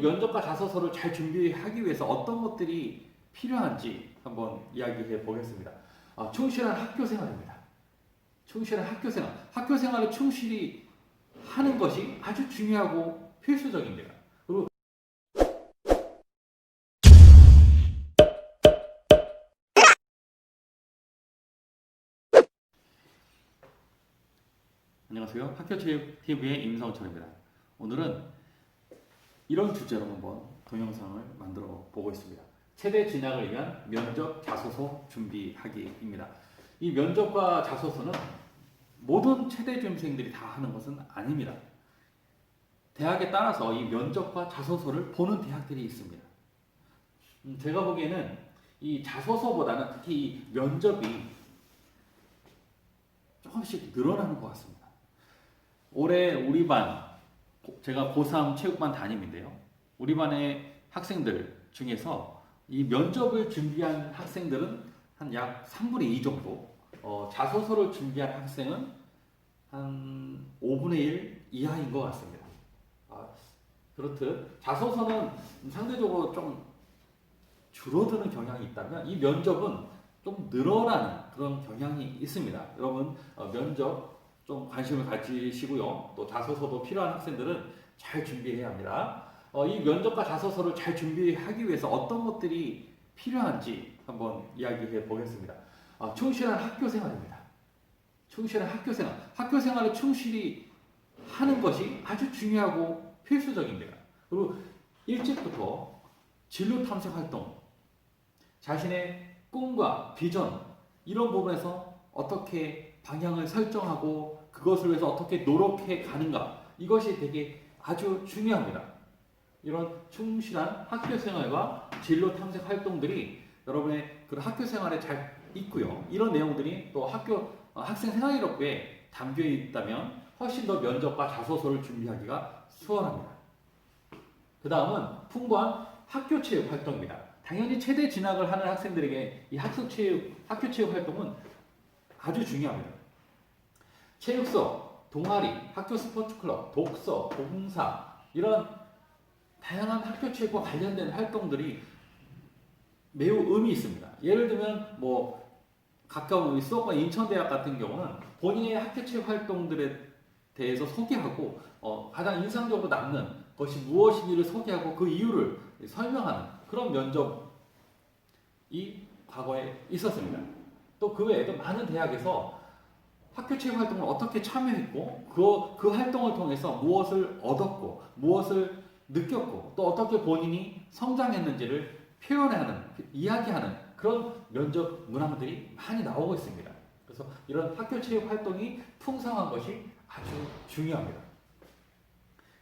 면접과 자소서를 잘 준비하기 위해서 어떤 것들이 필요한지 한번 이야기해 보겠습니다. 아, 충실한 학교 생활입니다. 충실한 학교 생활. 학교 생활을 충실히 하는 것이 아주 중요하고 필수적입니다. 그리고 안녕하세요. 학교체육 TV의 임성철입니다. 오늘은 이런 주제로 한번 동영상을 만들어 보고 있습니다. 최대 진학을 위한 면접 자소서 준비하기입니다. 이 면접과 자소서는 모든 최대 준비생들이 다 하는 것은 아닙니다. 대학에 따라서 이 면접과 자소서를 보는 대학들이 있습니다. 음, 제가 보기에는 이 자소서보다는 특히 이 면접이 조금씩 늘어나는 것 같습니다. 올해 우리 반, 제가 고3 체육반 담임인데요. 우리 반의 학생들 중에서 이 면접을 준비한 학생들은 한 약 3분의 2 정도, 어, 자소서를 준비한 학생은 한 5분의 1 이하인 것 같습니다. 아, 그렇듯 자소서는 상대적으로 좀 줄어드는 경향이 있다면 이 면접은 좀 늘어나는 그런 경향이 있습니다. 여러분 어, 면접 좀 관심을 가지시고요. 또 자소서도 필요한 학생들은 잘 준비해야 합니다. 어, 이 면접과 자소서를 잘 준비하기 위해서 어떤 것들이 필요한지 한번 이야기해 보겠습니다. 아, 충실한 학교 생활입니다. 충실한 학교 생활. 학교 생활을 충실히 하는 것이 아주 중요하고 필수적입니다. 그리고 일찍부터 진로 탐색 활동, 자신의 꿈과 비전 이런 부분에서 어떻게 방향을 설정하고 그것을 위해서 어떻게 노력해 가는가 이것이 되게 아주 중요합니다. 이런 충실한 학교 생활과 진로 탐색 활동들이 여러분의 그 학교 생활에 잘 있고요. 이런 내용들이 또 학교 어, 학생 생활 기록부에 담겨 있다면 훨씬 더 면접과 자소서를 준비하기가 수월합니다. 그 다음은 풍부한 학교 체육 활동입니다. 당연히 최대 진학을 하는 학생들에게 이 학교 체육 학교 체육 활동은 아주 중요합니다. 체육서, 동아리, 학교 스포츠 클럽, 독서, 봉사 이런 다양한 학교 체육과 관련된 활동들이 매우 의미 있습니다. 예를 들면 뭐 가까운 우리 수원과 인천대학 같은 경우는 본인의 학교 체육 활동들에 대해서 소개하고 어, 가장 인상적으로 남는 것이 무엇인지를 소개하고 그 이유를 설명하는 그런 면접이 과거에 있었습니다. 또 그 외에도 많은 대학에서 학교 체육 활동을 어떻게 참여했고 그, 그 활동을 통해서 무엇을 얻었고 무엇을 느꼈고 또 어떻게 본인이 성장했는지를 표현하는 이야기하는 그런 면접 문항들이 많이 나오고 있습니다. 그래서 이런 학교 체육 활동이 풍성한 것이 아주 중요합니다.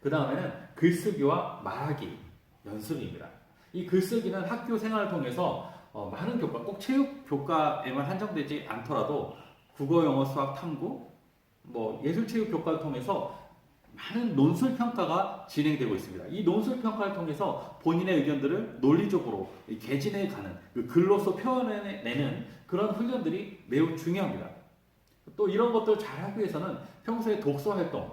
그 다음에는 글쓰기와 말하기 연습입니다. 이 글쓰기는 학교 생활을 통해서 어, 많은 교과, 꼭 체육 교과에만 한정되지 않더라도 국어, 영어, 수학, 탐구, 뭐 예술, 체육 교과를 통해서 많은 논술 평가가 진행되고 있습니다. 이 논술 평가를 통해서 본인의 의견들을 논리적으로 개진해 가는 그 글로서 표현해내는 그런 훈련들이 매우 중요합니다. 또 이런 것들 잘 하기 위해서는 평소에 독서 활동,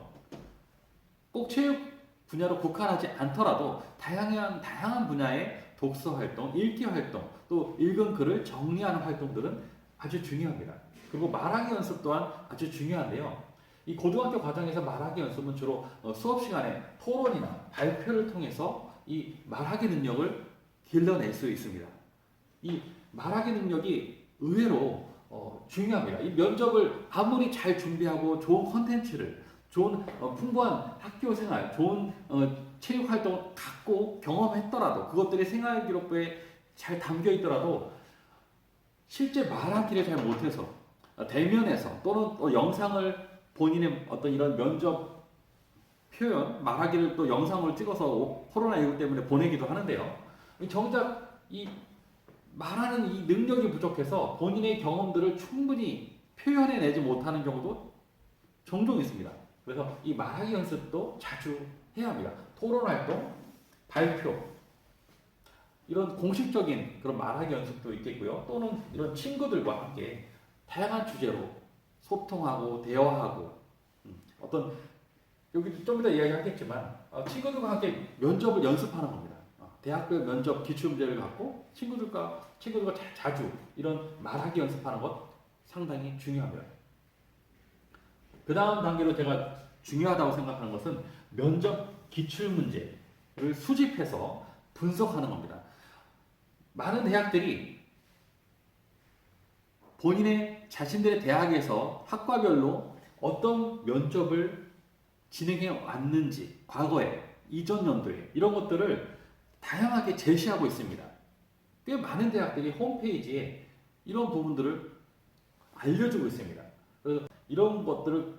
꼭 체육 분야로 국한하지 않더라도 다양한 다양한 분야의 독서 활동, 읽기 활동, 또 읽은 글을 정리하는 활동들은 아주 중요합니다. 그리고 말하기 연습 또한 아주 중요한데요. 이 고등학교 과정에서 말하기 연습은 주로 어, 수업 시간에 토론이나 발표를 통해서 이 말하기 능력을 길러낼 수 있습니다. 이 말하기 능력이 의외로 어, 중요합니다. 이 면접을 아무리 잘 준비하고 좋은 컨텐츠를 좋은 어, 풍부한 학교 생활, 좋은 어, 체육 활동을 갖고 경험했더라도 그것들이 생활 기록부에 잘 담겨 있더라도 실제 말하기를 잘 못해서 어, 대면에서 또는 또 영상을 본인의 어떤 이런 면접 표현 말하기를 또 영상을 찍어서 코로나19 때문에 보내기도 하는데요. 이 정작 이 말하는 이 능력이 부족해서 본인의 경험들을 충분히 표현해내지 못하는 경우도 종종 있습니다. 그래서 이 말하기 연습도 자주 해야 합니다. 토론 활동, 발표, 이런 공식적인 그런 말하기 연습도 있겠고요. 또는 이런 친구들과 함께 다양한 주제로 소통하고 대화하고 음, 어떤 여기 좀 이따 이야기하겠지만 어, 친구들과 함께 면접을 연습하는 겁니다. 어, 대학교 면접 기출 문제를 갖고 친구들과 친구들과 자, 자주 이런 말하기 연습하는 것 상당히 중요합니다. 그 다음 단계로 제가 중요하다고 생각하는 것은 면접 기출 문제를 수집해서 분석하는 겁니다. 많은 대학들이 본인의 자신들의 대학에서 학과별로 어떤 면접을 진행해 왔는지 과거에 이전 연도에 이런 것들을 다양하게 제시하고 있습니다. 꽤 많은 대학들이 홈페이지에 이런 부분들을 알려주고 있습니다. 그래서 이런 것들을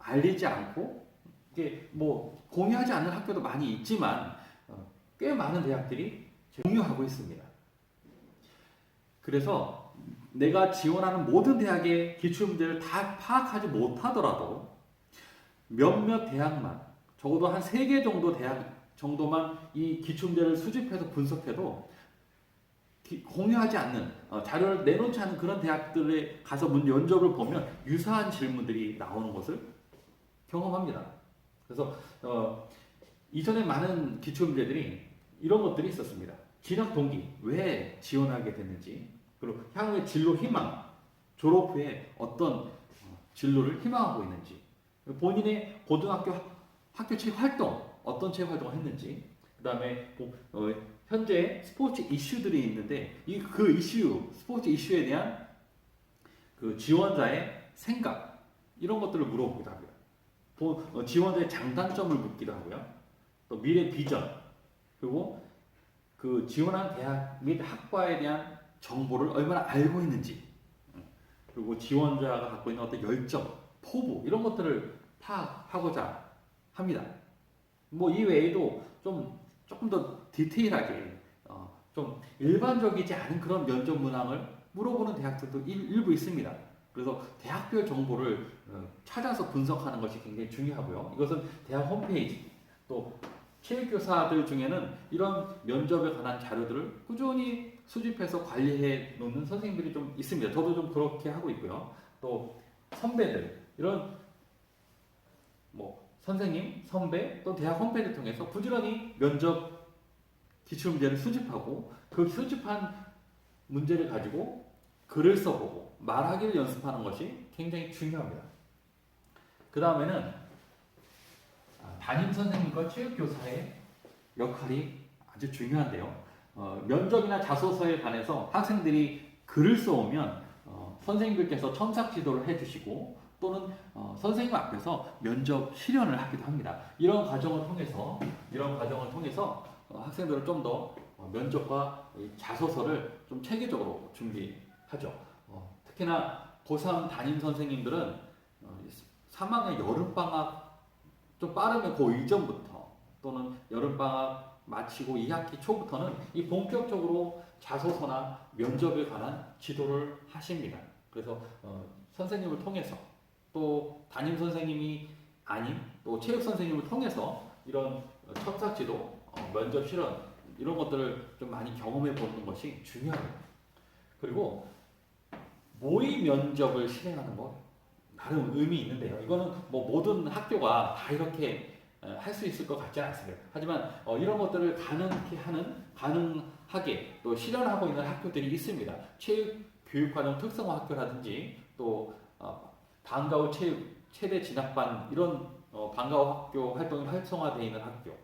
알리지 않고 이게 뭐 공유하지 않는 학교도 많이 있지만 어, 꽤 많은 대학들이 공유하고 있습니다. 그래서 내가 지원하는 모든 대학의 기출 문제를 다 파악하지 못하더라도 몇몇 대학만 적어도 한 세 개 정도 대학 정도만 이 기출 문제를 수집해서 분석해도 기- 공유하지 않는 어, 자료를 내놓지 않은 그런 대학들에 가서 문 면접을 보면 유사한 질문들이 나오는 것을 경험합니다. 그래서 어, 이전에 많은 기출 문제들이 이런 것들이 있었습니다. 진학 동기 왜 지원하게 됐는지 그리고 향후의 진로 희망 졸업 후에 어떤 어, 진로를 희망하고 있는지 본인의 고등학교 학- 학교 책 활동 어떤 책 활동을 했는지 그 다음에 현재 스포츠 이슈들이 있는데 이 그 이슈 스포츠 이슈에 대한 그 지원자의 생각 이런 것들을 물어보기도 하고요. 보- 어, 지원자의 장단점을 묻기도 하고요. 또 미래 비전 그리고 그 지원한 대학 및 학과에 대한 정보를 얼마나 알고 있는지 그리고 지원자가 갖고 있는 어떤 열정, 포부 이런 것들을 파악하고자 합니다. 뭐 이 외에도 좀 조금 더 디테일하게 어, 좀 일반적이지 않은 그런 면접 문항을 물어보는 대학들도 일, 일부 있습니다. 그래서 대학별 정보를 어, 찾아서 분석하는 것이 굉장히 중요하고요. 이것은 대학 홈페이지 또 체육교사들 중에는 이런 면접에 관한 자료들을 꾸준히 수집해서 관리해 놓는 선생님들이 좀 있습니다. 저도 좀 그렇게 하고 있고요. 또 선배들 이런 뭐 선생님, 선배 또 대학 홈페이지를 통해서 부지런히 면접 기출 문제를 수집하고 그 수집한 문제를 가지고 글을 써보고 말하기를 연습하는 것이 굉장히 중요합니다. 그 다음에는 아, 담임 선생님과 체육 교사의 역할이 아주 중요한데요. 어, 면접이나 자소서에 관해서 학생들이 글을 써오면 어, 선생님들께서 첨삭 지도를 해주시고 또는 어, 선생님 앞에서 면접 실현을 하기도 합니다. 이런 과정을 통해서 이런 과정을 통해서 어, 학생들을 좀 더 면접과 이 자소서를 좀 체계적으로 준비하죠. 어, 특히나 고3 담임 선생님들은 어, 3학년 여름 방학 좀 빠르면 그 이전부터 또는 여름 방학 마치고 2학기 초부터는 이 본격적으로 자소서나 면접에 관한 지도를 하십니다. 그래서 어, 선생님을 통해서 또 담임 선생님이 아닌 또 체육 선생님을 통해서 이런 첨삭 지도, 어, 면접 실현 이런 것들을 좀 많이 경험해 보는 것이 중요합니다. 그리고 모의 면접을 실행하는 것 나름 의미 있는데요. 이거는 뭐 모든 학교가 다 이렇게 할 수 있을 것 같지는 않습니다. 하지만 어, 이런 것들을 가능하게 하는 가능하게 또 실현하고 있는 학교들이 있습니다. 체육 교육과정 특성화 학교라든지 또 어, 방과후 체육 최대 진학반 이런 어, 방과후 학교 활동이 활성화되어 있는 학교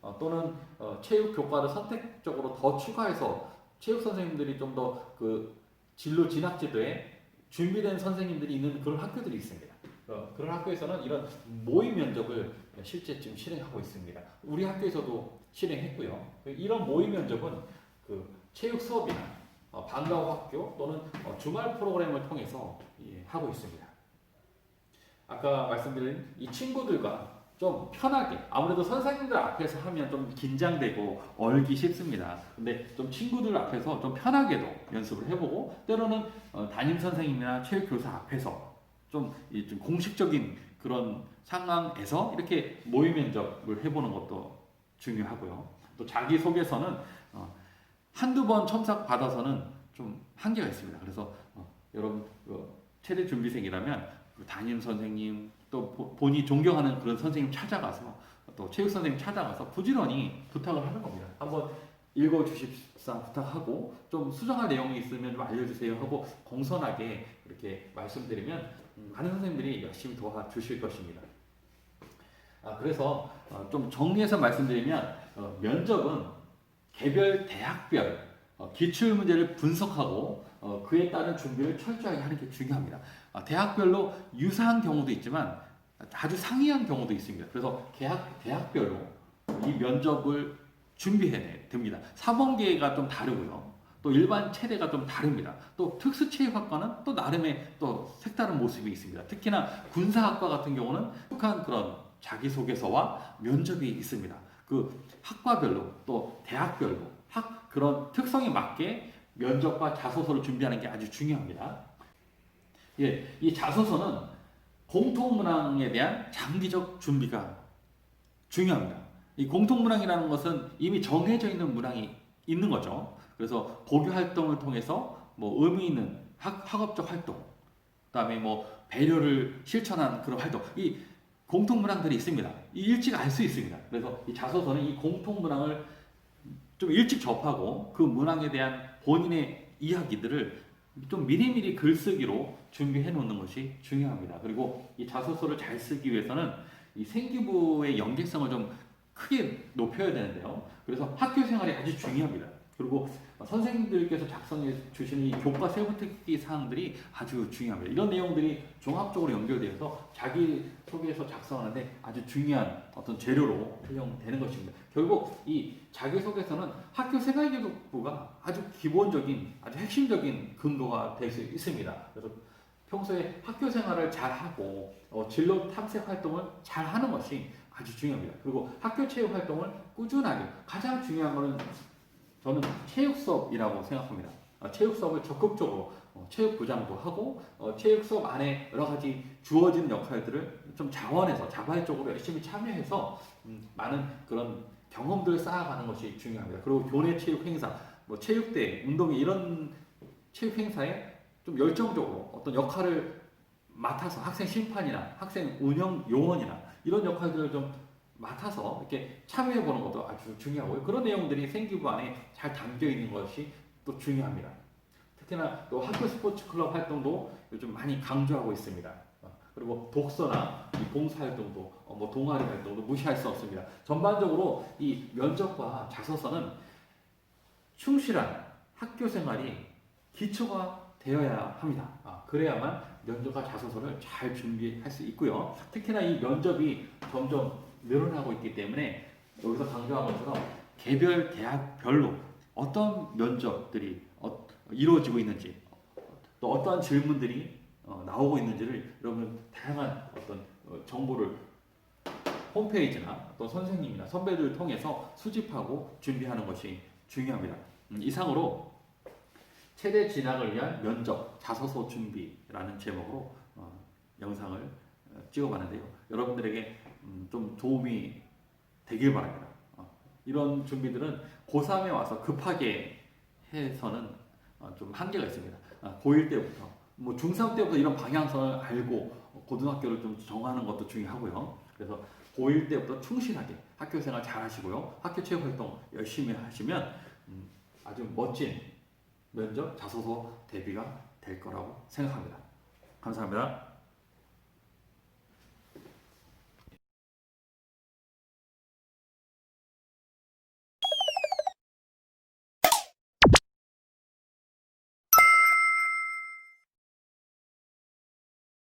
어, 또는 어, 체육 교과를 선택적으로 더 추가해서 체육 선생님들이 좀 더 그 진로 진학 제도에 준비된 선생님들이 있는 그런 학교들이 있습니다. 어, 그런 학교에서는 이런 모의 면접을 실제 지금 실행하고 있습니다. 우리 학교에서도 실행했고요. 이런 모의 면접은 그 체육 수업이나 어, 방과후 학교 또는 어, 주말 프로그램을 통해서 예, 하고 있습니다. 아까 말씀드린 이 친구들과 좀 편하게 아무래도 선생님들 앞에서 하면 좀 긴장되고 얼기 쉽습니다. 근데 좀 친구들 앞에서 좀 편하게도 연습을 해보고 때로는 어, 담임 선생님이나 체육 교사 앞에서 좀, 이좀 공식적인 그런 상황에서 이렇게 모의 면접을 해보는 것도 중요하고요. 또 자기 소개서는 어, 한두 번 첨삭 받아서는 좀 한계가 있습니다. 그래서 어, 여러분 어, 체대 준비생이라면 그 담임 선생님 또 보- 본인이 존경하는 그런 선생님 찾아가서 또 체육 선생님 찾아가서 부지런히 부탁을 하는 겁니다. 한번 읽어 주십사 부탁하고 좀 수정할 내용이 있으면 좀 알려주세요 하고 공손하게 이렇게 말씀드리면 음, 많은 선생님들이 열심히 도와주실 것입니다. 아, 그래서 어, 좀 정리해서 말씀드리면 어, 면접은 개별 대학별 어, 기출 문제를 분석하고 어, 그에 따른 준비를 철저하게 하는 게 중요합니다. 아, 대학별로 유사한 경우도 있지만 아주 상이한 경우도 있습니다. 그래서 대학 대학별로 이 면접을 준비해야 됩니다. 사범계가 좀 다르고요. 또 일반 체대가 좀 다릅니다. 또 특수체육학과는 또 나름의 또 색다른 모습이 있습니다. 특히나 군사학과 같은 경우는 북한 그런 자기소개서와 면접이 있습니다. 그 학과별로 또 대학별로 학 그런 특성에 맞게 면접과 자소서를 준비하는 게 아주 중요합니다. 예, 이 자소서는 공통문항에 대한 장기적 준비가 중요합니다. 이 공통문항이라는 것은 이미 정해져 있는 문항이 있는 거죠. 그래서 보교 활동을 통해서 뭐 의미 있는 학, 학업적 활동, 그다음에 뭐 배려를 실천하는 그런 활동, 이 공통 문항들이 있습니다. 이 일찍 알 수 있습니다. 그래서 이 자소서는 이 공통 문항을 좀 일찍 접하고 그 문항에 대한 본인의 이야기들을 좀 미리미리 글쓰기로 준비해 놓는 것이 중요합니다. 그리고 이 자소서를 잘 쓰기 위해서는 이 생기부의 연계성을 좀 크게 높여야 되는데요. 그래서 학교 생활이 아주 중요합니다. 그리고 선생님들께서 작성해 주시는 이 교과 세부 특기 사항들이 아주 중요합니다. 이런 내용들이 종합적으로 연결되어서 자기 소개서 작성하는데 아주 중요한 어떤 재료로 활용되는 것입니다. 결국 이 자기 소개서는 학교 생활기록부가 아주 기본적인 아주 핵심적인 근거가 될 수 있습니다. 그래서 평소에 학교 생활을 잘 하고 어, 진로 탐색 활동을 잘 하는 것이 아주 중요합니다. 그리고 학교 체육 활동을 꾸준하게 가장 중요한 것은 저는 체육 수업이라고 생각합니다. 어, 체육 수업을 적극적으로 어, 체육 부장도 하고 어, 체육 수업 안에 여러 가지 주어지는 역할들을 좀 자원해서 자발적으로 열심히 참여해서 음, 많은 그런 경험들을 쌓아가는 것이 중요합니다. 그리고 교내 체육 행사, 뭐 체육대, 운동회 이런 체육 행사에 좀 열정적으로 어떤 역할을 맡아서 학생 심판이나 학생 운영 요원이나 이런 역할들을 좀 맡아서 이렇게 참여해 보는 것도 아주 중요하고요. 그런 내용들이 생기부 안에 잘 담겨 있는 것이 또 중요합니다. 특히나 또 학교 스포츠 클럽 활동도 요즘 많이 강조하고 있습니다. 어, 그리고 독서나 이 봉사 활동도 어, 뭐 동아리 활동도 무시할 수 없습니다. 전반적으로 이 면접과 자소서는 충실한 학교 생활이 기초가 되어야 합니다. 아, 그래야만 면접과 자소서를 잘 준비할 수 있고요. 특히나 이 면접이 점점 늘어나고 있기 때문에 여기서 강조한 것처럼 개별 대학별로 어떤 면접들이 어, 이루어지고 있는지 또 어떠한 질문들이 어, 나오고 있는지를 여러분 다양한 어떤 어, 정보를 홈페이지나 또 선생님이나 선배들을 통해서 수집하고 준비하는 것이 중요합니다. 음, 이상으로 최대 진학을 위한 면접 자소서 준비라는 제목으로 어, 영상을 어, 찍어봤는데요. 여러분들에게 음, 좀 도움이 되길 바랍니다. 어, 이런 준비들은 고3에 와서 급하게 해서는 어, 좀 한계가 있습니다. 아, 고1 때부터, 뭐 중3 때부터 이런 방향성을 알고 고등학교를 좀 정하는 것도 중요하고요. 그래서 고1 때부터 충실하게 학교 생활 잘 하시고요. 학교 체육 활동 열심히 하시면 음, 아주 멋진 면접 자소서 대비가 될 거라고 생각합니다. 감사합니다.